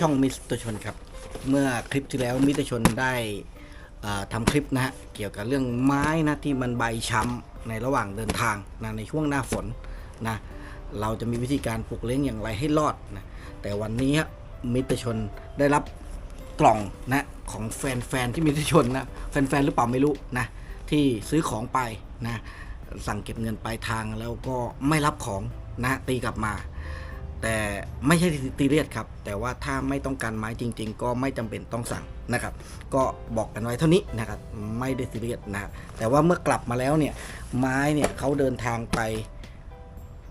ช่องมิสเตอร์ชนครับ เมื่อคลิปที่แล้วมิสเตอร์ชนได้อ่าทำคลิปนะฮะเกี่ยวกับเรื่องไม้นะที่มันใบช้ำในระหว่างเดินทางนะในช่วงหน้าฝนนะเราจะมีวิธีการปลูกเลี้ยงอย่างไรให้รอดนะแต่วันนี้ฮะมิสเตรชนได้รับกล่องนะของแฟนๆที่มิสเตรชนนะแฟนๆหรือเปล่าไม่รู้นะที่ซื้อของไปนะสั่งเก็บเงินปลายทางแล้วก็ไม่รับของนะตีกลับมา แต่ไม่ใช่ตีเรียดครับ แต่ว่าถ้าไม่ต้องการไม้จริง ๆ ก็ไม่จำเป็นต้องสั่งนะครับ ก็บอกกันไว้เท่านี้นะครับไม่ได้ซีเรียสนะครับแต่ว่าเมื่อกลับมาแล้วเนี่ยไม้เนี่ยเขาเดินทางไป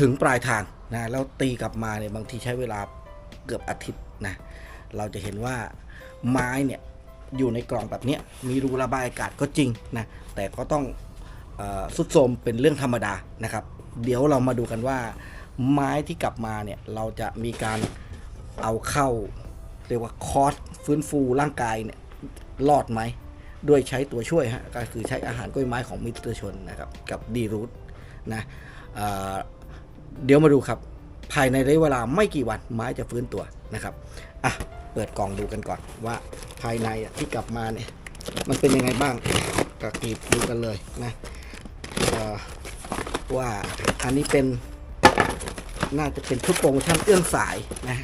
ถึงปลายทางนะแล้วตีกลับมาเนี่ยบางทีใช้เวลาเกือบอาทิตย์นะเราจะเห็นว่าไม้เนี่ยอยู่ในกล่องแบบนี้มีรูระบายอากาศก็จริงนะแต่ก็ต้องสุดโทมเป็นเรื่องธรรมดานะครับ เดี๋ยวเรามาดูกันว่า ไม้ที่กลับมาเนี่ยเราจะมีการเอาเข้า เรียกว่าคอร์สฟื้นฟูร่างกายเนี่ยรอดไหมด้วยใช้ตัวช่วยฮะก็คือใช้อาหารกล้วยไม้ของมิตรชนนะครับกับดีรูทนะเเดี๋ยวมาดูครับภายในระยะเวลาไม่กี่วันไม้จะฟื้นตัวนะครับอะเปิดกล่องดูกันก่อนว่าภายในที่กลับมาเนี่ยมันเป็นยังไงบ้างก็กรีบดูกันเลยนะว่าอันนี้เป็น น่าจะเป็นชุดโปรโมชั่นเอื้องสายนะ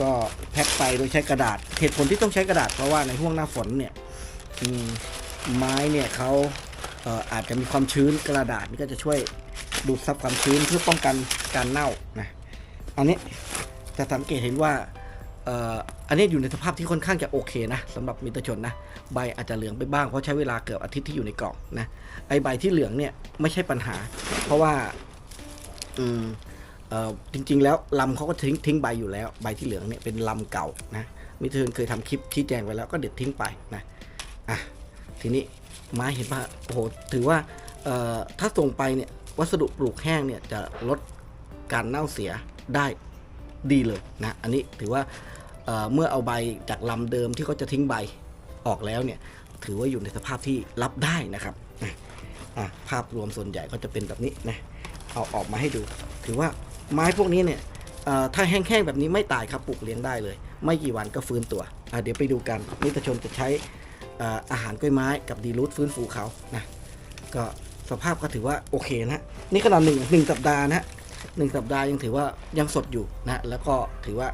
ก็แพ็คไปโดยใช้กระดาษ เหตุผลที่ต้องใช้กระดาษเพราะว่าในห่วงหน้าฝนเนี่ยมไม้เนี่ยเขาเอออาจจะมีความชื้นกระดาษนี่ก็จะช่วยดูดซับความชื้นเพื่อป้องกันการเน่านะอันนี้จะสังเกตเห็นว่าอันนี้อยู่ในสภาพที่ค่อนข้างจะโอเคนะสำหรับมิตรชนนะใบอาจจะเหลืองไปบ้างเพราะใช้เวลาเกือบอาทิตย์ที่อยู่ในกล่องนะไอใบที่เหลืองเนี่ยไม่ใช่ปัญหา เพราะว่าอืม จริง ๆ แล้วลำเขาก็ทิ้งทิ้งใบอยู่แล้วใบที่เหลืองเนี่ยเป็นลำเก่านะมิเทนเคยทำคลิปชี้แจงไว้แล้วก็เด็ดทิ้งไปนะอะทีนี้ไม้เห็นป่ะโอ้โหถือว่าถ้าส่งไปเนี่ยวัสดุปลูกแห้งเนี่ยจะลดการเน่าเสียได้ดีเลยนะอันนี้ถือว่าเเมื่อเอาใบจากลำเดิมที่เขาจะทิ้งใบออกแล้วเนี่ยถือว่าอยู่ในสภาพที่รับได้นะครับภาพรวมส่วนใหญ่ก็จะเป็นแบบนี้นะเอาออกมาให้ดู ถือว่า ไม้พวกนี้เนี่ยถ้าแห้งๆแบบนี้ไม่ตายครับปลูกเลี้ยงได้เลย ไม่กี่วันก็ฟื้นตัว เดี๋ยวไปดูกันนิตชนจะใช้อาหารกล้วยไม้กับดีรูทฟื้นฟูเขานะก็สภาพก็ถือว่าโอเคนะนี่ขนาดหนึ่งหนึ่งสัปดาห์นะหนึ่งสัปดาห์ยังถือว่ายังสดอยู่นะแล้วก็ถือว่า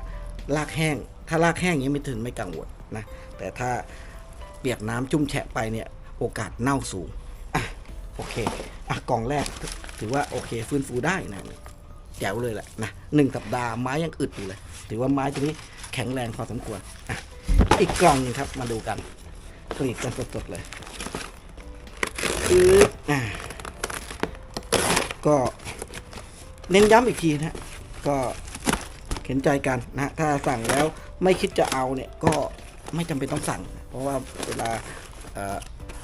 รากแห้ง ถ้ารากแห้งอย่างนี้ไม่ถึงไม่กังวลนะแต่ถ้าเปียกน้ำจุ่มแฉะไปเนี่ยโอกาสเน่าสูงอะโอเคอะกล่องแรกถือว่าโอเคฟื้นฟูได้นะ แจ๋วเลยแหละนะหนึ่งสัปดาห์ไม้ยังอึดอยู่เลย ถือว่าไม้ตัวนี้แข็งแรงพอสมควรอะอีกกล่องหนึงครับมาดูกันกรีดกันสดๆเลยคืออะก็เน้นย้ำอีกทีนะก็เห็นใจกันนะถ้าสั่งแล้วไม่คิดจะเอาเนี่ยก็ไม่จำเป็นต้องสั่ง เพราะว่าเวลาเอ่อ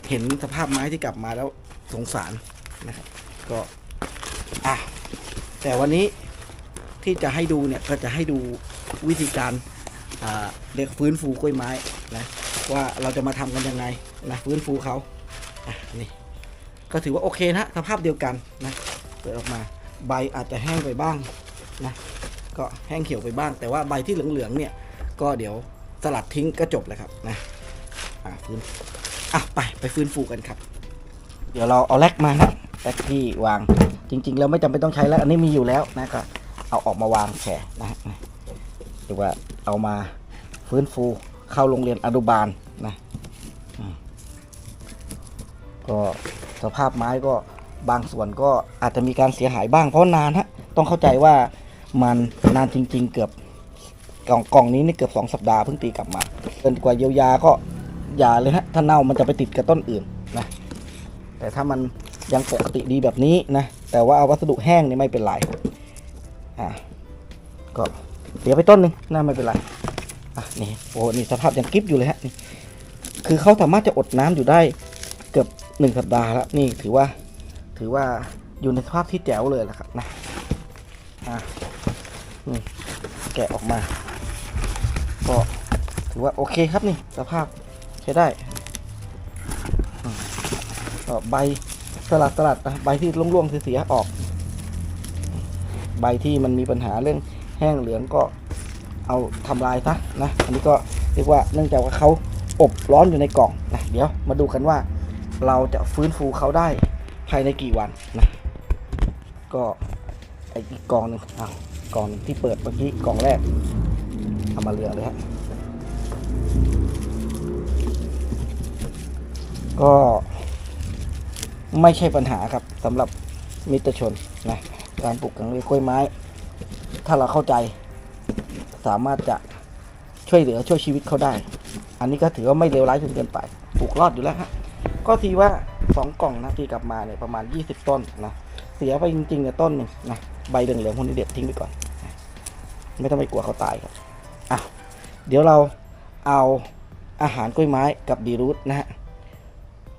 เห็นสภาพไม้ที่กลับมาแล้วสงสารนะครับก็อะ แต่วันนี้ที่จะให้ดูเนี่ยก็จะให้ดูวิธีการเรียกฟื้นฟูกล้วยไม้นะว่าเราจะมาทำกันยังไงนะฟื้นฟูเขาอะนี่ก็ถือว่าโอเคนะสภาพเดียวกันนะเปิดออกมาใบอาจจะแห้งไปบ้างนะก็แห้งเขียวไปบ้าง แต่ว่าใบที่เหลืองๆเนี่ยก็เดี๋ยวสลัดทิ้งก็จบเลยครับนะอะฟื้นอะไปไปฟื้นฟูกันครับ เดี๋ยวเราเอาแร็กมานะแร็กที่วาง จริง ๆ แล้วไม่จำเป็นต้องใช้แล้ว อันนี้มีอยู่แล้วนะก็เอาออกมาวางแฉนะฮะเรียกว่าเอามาฟื้นฟูเข้าโรงเรียนอนุบาลนะก็สภาพไม้ก็บางส่วนก็อาจจะมีการเสียหายบ้างเพราะนานฮะต้องเข้าใจว่ามันนานจริง ๆ เกือบกล่องกล่องนี้นี่เกือบสองสัปดาห์เพิ่งตีกลับมาเกินกว่าเยียวยาก็อย่าเลยฮะถ้าเน่ามันจะไปติดกับต้นอื่นนะแต่ถ้ามันยังปกติดีแบบนี้นะ แต่ว่าเอาวัสดุแห้งนี่ไม่เป็นไรอะก็เดี๋ยวไปต้นหนึ่งน่าไม่เป็นไรอะนี่โอ้นี่สภาพยังกริบอยู่เลยฮะนี่คือเขาสามารถจะอดน้ำอยู่ได้เกือบหนึ่งสัปดาห์แล้วนี่ถือว่าถือว่าอยู่ในสภาพที่แจ๋วเลยละครับนะอะนี่แกะออกมาก็ถือว่าโอเคครับนี่สภาพใช้ได้อืมก็ใบ สลัดสลัดนะใบที่ร่วงๆเสียๆออก ใบที่มันมีปัญหาเรื่องแห้งเหลืองก็เอาทำลายซะนะอันนี้ก็เรียกว่าเนื่องจากว่าเขาอบร้อนอยู่ในกล่องนะเดี๋ยวมาดูกันว่าเราจะฟื้นฟูเขาได้ภายในกี่วันนะก็ไออีกกล่องหนึงอ้าวกล่องที่เปิดเมื่อกี้กล่องแรกเอามาเรืองเลยฮะก็ ไม่ใช่ปัญหาครับสำหรับมิตรชนนะการปลูกกังเวยกล้วยไม้ ถ้าเราเข้าใจ สามารถจะช่วยเหลือช่วยชีวิตเขาได้ อันนี้ก็ถือว่าไม่เลวร้ายจนเกินไปปลูกรอดอยู่แล้วฮะก็ทีว่าสองกล่องนะที่กลับมาเนี่ยประมาณ 20 ต้นนะเสียไปจริงๆเนี่ยต้นหนึ่งนะใบเหลืองๆพวกนี้เด็ดทิ้งไปก่อน ไม่ต้องไปกลัวเขาตายครับอะเดี๋ยวเราเอาอาหารกล้วยไม้กับดีรูทนะฮะ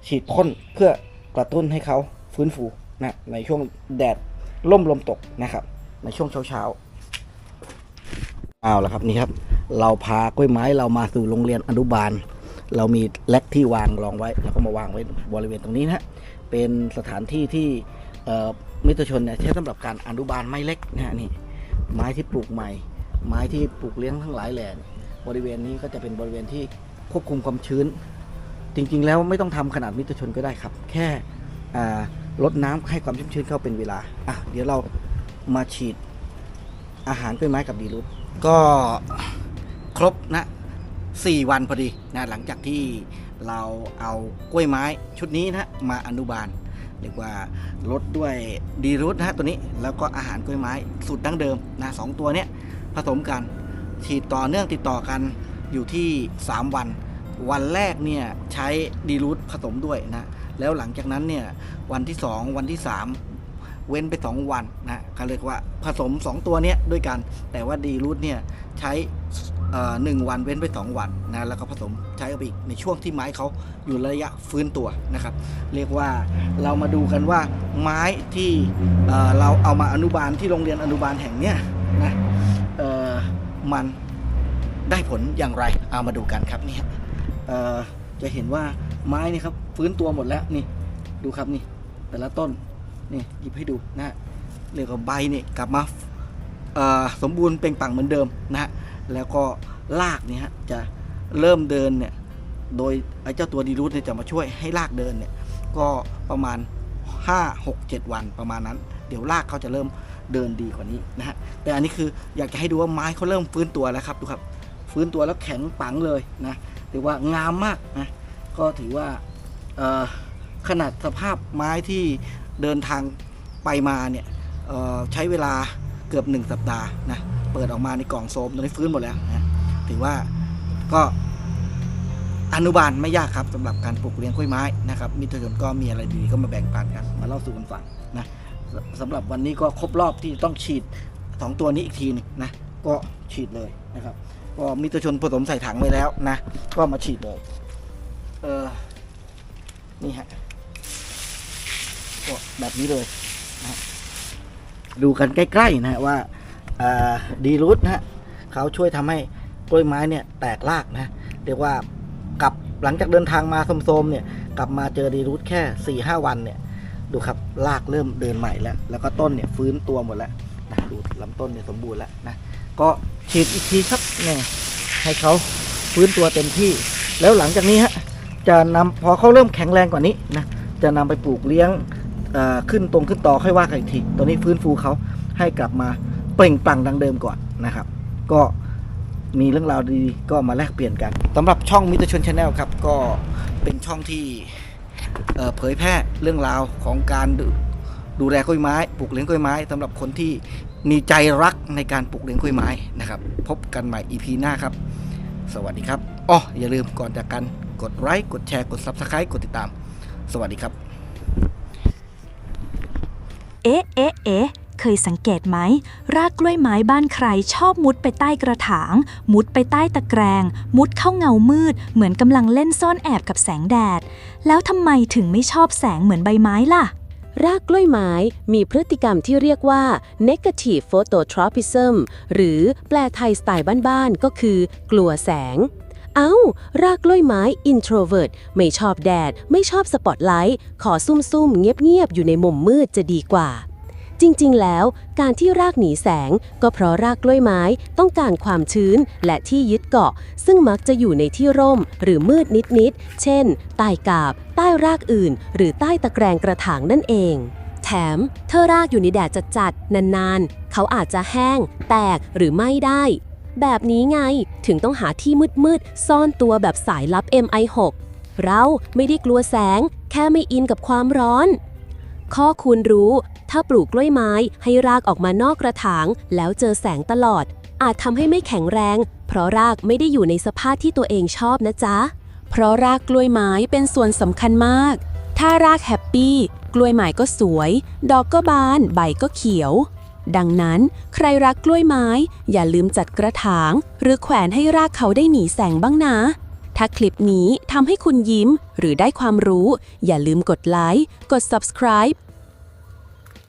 ฉีดพ่นเพื่อ กระตุ้นให้เขาฟื้นฟูนะในช่วงแดดล่มลมตกนะครับ ในช่วงเช้าๆเอาละครับนี่ครับ เราพากล้วยไม้เรามาสู่โรงเรียนอนุบาล เรามีแลกที่วางรองไว้แล้วก็มาวางไว้บริเวณตรงนี้นะเป็นสถานที่ที่มิตรชนเนี่ยใช้สำหรับการอนุบาลไม้เล็กนะนี่ไม้ที่ปลูกใหม่ ไม้ที่ปลูกเลี้ยงทั้งหลายแหล่บริเวณนี้ก็จะเป็นบริเวณที่ควบคุมความชื้น จริง ๆ แล้วไม่ต้องทำขนาดมิตรชนก็ได้ครับ แค่ลดน้ำให้ความชุ่มชื้นเข้าเป็นเวลาอะเดี๋ยวเรามาฉีดอาหารกล้วยไม้กับดีรุตก็ครบนะสี่วันพอดีนะหลังจากที่เราเอากล้วยไม้ชุดนี้นะมาอนุบาลเรียกว่าลดด้วยดีรูทนะฮะตัวนี้แล้วก็อาหารกล้วยไม้สูตรดั้งเดิมนะสองตัวเนี้ยผสมกันฉีดต่อเนื่องติดต่อกันอยู่ที่ 3 วัน วันแรกเนี่ยใช้ดีรูทผสมด้วยนะแล้วหลังจากนั้นเนี่ยวันที่ 2 วันที่ 3 เว้นไป 2 วันนะเขาเรียกว่าผสม 2 ตัวเนี้ยด้วยกัน แต่ว่าดีรูทเนี่ยใช้เอ่อหนึ่งวันเว้นไป 2 วันนะแล้วก็ผสมใช้กับอีกในช่วงที่ไม้เขาอยู่ระยะฟื้นตัวนะครับ เรียกว่าเรามาดูกันว่าไม้ที่เอ่อเราเอามาอนุบาลที่โรงเรียนอนุบาลแห่งเนี้ยนะเอ่อมันได้ผลอย่างไรเอามาดูกันครับนี่ฮะเอ่อ จะเห็นว่าไม้นี่ครับฟื้นตัวหมดแล้วนี่ดูครับนี่แต่ละต้นนี่หยิบให้ดูนะฮะเรียกว่าใบนี่กลับมาสมบูรณ์เปล่งปังเหมือนเดิมนะฮะแล้วก็รากนี่ฮะจะเริ่มเดินเนี่ยโดยไอ้เจ้าตัวดีรูทเนี่ยจะมาช่วยให้รากเดินเนี่ยก็ประมาณ 5 6 7 วันประมาณนั้น เดี๋ยวรากเขาจะเริ่มเดินดีกว่านี้นะฮะแต่อันนี้คืออยากจะให้ดูว่าไม้เขาเริ่มฟื้นตัวแล้วครับดูครับฟื้นตัวแล้วแข็งปังเลยนะ ถือว่างามมากนะก็ถือว่าขนาดสภาพไม้ที่เดินทางไปมาเนี่ยใช้เวลาเกือบ 1 สัปดาห์นะเปิดออกมาในกล่องโซมตอนนี้ฟื้นหมดแล้วนะถือว่าก็อนุบาลไม่ยากครับสำหรับการปลูกเลี้ยงกล้วยไม้นะครับมิตรชนก็มีอะไรดีๆก็มาแบ่งปันกันมาเล่าสู่กันฟังนะสำหรับวันนี้ก็ครบรอบที่ต้องฉีดสองตัวนี้อีกทีหนึงนะก็ฉีดเลยนะครับ ก็มิตรชนผสมใส่ถังไว้แล้วนะ ก็มาฉีดเลยเออนี่ฮะก็แบบนี้เลยนะดูกันใกล้ๆนะว่าดีรูทนะฮะเขาช่วยทำให้กล้วยไม้เนี่ยแตกรากนะเรียกว่ากลับหลังจากเดินทางมาโสมๆเนี่ยกลับมาเจอดีรูทแค่4ี่ห้าวันเนี่ยดูครับรากเริ่มเดินใหม่แล้ว แล้วก็ต้นเนี่ยฟื้นตัวหมดแล้วนะดูลำต้นเนี่ยสมบูรณ์แล้วนะก็ ฉีดอีกทีครับเนี่ยให้เขาฟื้นตัวเต็มที่ แล้วหลังจากนี้ฮะจะนำพอเขาเริ่มแข็งแรงกว่านี้นะจะนำไปปลูกเลี้ยงขึ้นตรงขึ้นต่อค่อยว่ากันอีกทีตอนนี้ฟื้นฟูเขาให้กลับมาเปล่งปลั่งดังเดิมก่อนนะครับ ก็มีเรื่องราวดีๆก็มาแลกเปลี่ยนกันสำหรับช่องมิตรชนชาแนลครับ ก็เป็นช่องที่เอ่อเผยแพร่เรื่องราวของการ ดูแลกล้วยไม้ปลูกเลี้ยงกล้วยไม้สำหรับคนที่มีใจรักในการปลูกเลี้ยงกล้วยไม้นะครับ พบกันใหม่ EP หน้าครับ สวัสดีครับอ๋ออย่าลืมก่อนจากกันกดไลค์กดแชร์กด Subscribe กดติดตาม สวัสดีครับ เอ๊ะเอ๊ะเอ๊ะเคยสังเกตไหม รากกล้วยไม้บ้านใครชอบมุดไปใต้กระถาง มุดไปใต้ตะแกรง มุดเข้าเงามืด เหมือนกำลังเล่นซ่อนแอบกับแสงแดด แล้วทำไมถึงไม่ชอบแสงเหมือนใบไม้ล่ะ รากกล้วยไม้มีพฤติกรรมที่เรียกว่า negative phototropism หรือแปลไทยสไตล์บ้านๆ ก็คือกลัวแสง เอ้ารากกล้วยไม้ introvert ไม่ชอบแดด ไม่ชอบสปอตไลท์ ขอซุ่มๆ เงียบๆ อยู่ในมุมมืดจะดีกว่า จริงๆ แล้ว การที่รากหนีแสง ก็เพราะรากกล้วยไม้ต้องการความชื้นและที่ยึดเกาะ ซึ่งมักจะอยู่ในที่ร่ม หรือมืดนิดๆ เช่น ใต้กาบ ใต้รากอื่น หรือใต้ตะแกรงกระถางนั่นเอง แถมถ้ารากอยู่ในแดดจัดๆ นานๆ เขาอาจจะแห้ง แตกหรือไม้ได้ แบบนี้ไงถึงต้องหาที่มืดๆ ซ่อนตัวแบบสายลับ MI6 เราไม่ได้กลัวแสง แค่ไม่อินกับความร้อน ข้อควรรู้ ถ้าปลูกกล้วยไม้ให้รากออกมานอกกระถาง แล้วเจอแสงตลอด อาจทำให้ไม่แข็งแรง เพราะรากไม่ได้อยู่ในสภาพที่ตัวเองชอบนะจ๊ะ เพราะรากกล้วยไม้เป็นส่วนสำคัญมาก ถ้ารากแฮปปี้กล้วยไม้ก็สวย ดอกก็บาน ใบก็เขียว ดังนั้น ใครรักกล้วยไม้ อย่าลืมจัดกระถาง หรือแขวนให้รากเขาได้หนีแสงบ้างนะถ้าคลิปนี้ทำให้คุณยิ้มหรือได้ความรู้ อย่าลืมกดไลค์ กด subscribe